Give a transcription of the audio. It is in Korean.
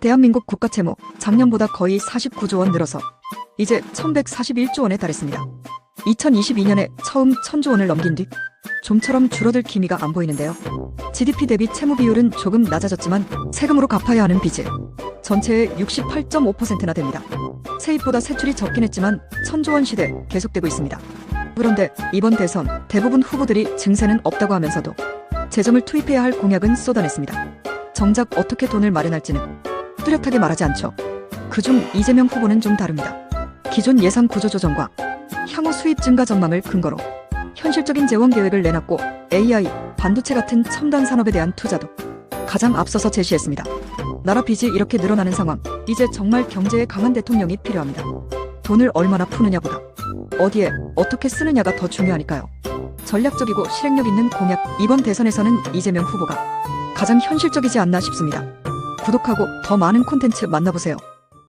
대한민국 국가 채무 작년보다 거의 49조 원 늘어서 이제 1141조 원에 달했습니다. 2022년에 처음 1000조 원을 넘긴 뒤 좀처럼 줄어들 기미가 안 보이는데요. GDP 대비 채무 비율은 조금 낮아졌지만 세금으로 갚아야 하는 빚이 전체의 68.5%나 됩니다. 세입보다 세출이 적긴 했지만 1000조 원 시대 계속되고 있습니다. 그런데 이번 대선 대부분 후보들이 증세는 없다고 하면서도 재정을 투입해야 할 공약은 쏟아냈습니다. 정작 어떻게 돈을 마련할지는 뚜렷하게 말하지 않죠. 그중 이재명 후보는 좀 다릅니다. 기존 예산 구조 조정과 향후 수입 증가 전망을 근거로 현실적인 재원 계획을 내놨고 AI, 반도체 같은 첨단 산업에 대한 투자도 가장 앞서서 제시했습니다. 나라 빚이 이렇게 늘어나는 상황, 이제 정말 경제에 강한 대통령이 필요합니다. 돈을 얼마나 푸느냐보다 어디에 어떻게 쓰느냐가 더 중요하니까요. 전략적이고 실행력 있는 공약, 이번 대선에서는 이재명 후보가 가장 현실적이지 않나 싶습니다. 구독하고 더 많은 콘텐츠 만나보세요.